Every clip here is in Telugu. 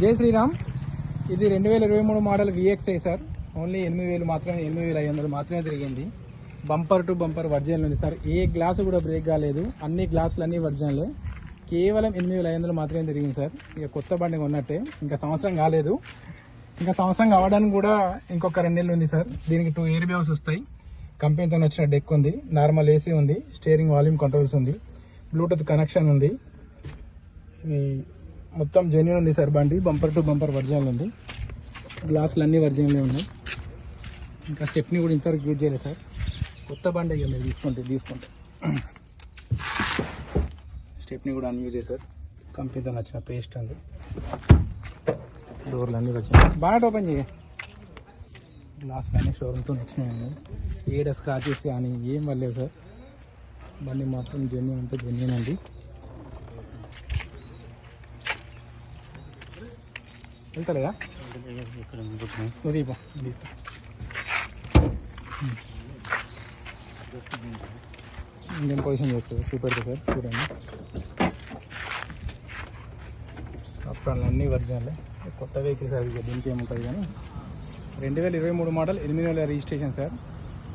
జై శ్రీరామ్. ఇది రెండు వేల ఇరవై మూడు మోడల్ విఎక్స్ఐ సార్ ఓన్లీ ఎనిమిది వేలు మాత్రమే ఎనిమిది వేల ఐదు వందలు మాత్రమే తిరిగింది. బంపర్ టు బంపర్ వర్జినల్ ఉంది సార్ ఏ గ్లాసు కూడా బ్రేక్ కాలేదు. అన్ని గ్లాసులు అన్ని వర్జినల్ కేవలం ఎనిమిది వేల ఐదు వందలు మాత్రమే తిరిగింది సార్ ఇక కొత్త బండి ఉన్నట్టే ఇంకా సంవత్సరం కాలేదు. ఇంకా సంవత్సరం కావడానికి కూడా ఇంకొక రెండు నెలలు ఉంది సార్ దీనికి టూ ఎయిర్ బ్యాగ్స్ వస్తాయి. కంపెనీతో వచ్చిన డెక్ ఉంది. నార్మల్ ఏసీ ఉంది. స్టీరింగ్ వాల్యూమ్ కంట్రోల్స్ ఉంది. బ్లూటూత్ కనెక్షన్ ఉంది. మొత్తం జెన్యున్ ఉంది సార్ బండి. బంపర్ టు బంపర్ ఒరిజినల్ ఉంది. గ్లాసులు అన్నీ ఒరిజినల్ ఉన్నాయి. ఇంకా స్టెప్ని కూడా ఇంతవరకు యూజ్ చేయలేదు సార్. కొత్త బండి ఇక మీరు తీసుకుంటే తీసుకుంటే. స్టెప్ని కూడా అన్యూజ్ చేశారు కంపెనీతో నచ్చిన పేస్ట్ ఉంది. డోర్లు అన్నీ వచ్చినాయి. బాగా ఓపెన్ చేయ. గ్లాసులు అన్నీ షోరూమ్తో వచ్చినాయండి ఏడ స్క్రాచెస్ కానీ ఏం వల్లేదు సార్. బండి మాత్రం జెన్యున్ అంటే జెన్యున్ అండి వెళ్తలేదా? నువ్వు దీపం దీపం. ఇండియన్ పొజిషన్ చేస్తుంది? చూపెడతా సార్ చూడండి. అప్పుడు అన్నీ ఒరిజినల్ కొత్త వెహికల్ సార్ దీనికి ఏముంటుంది కానీ రెండు వేల ఇరవై మూడు మోడల్ ఎనిమిది వేల రిజిస్ట్రేషన్ సార్.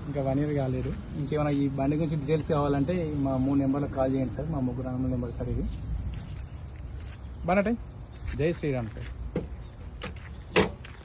ఇంకా వన్ ఇయర్ కాలేదు. ఇంకేమైనా ఈ బండి గురించి డీటెయిల్స్ కావాలంటే మా మూడు నెంబర్లకు కాల్ చేయండి సార్. మా ముగ్గురు నెంబర్ సార్ ఇది. బాగా జై శ్రీరామ్ సార్.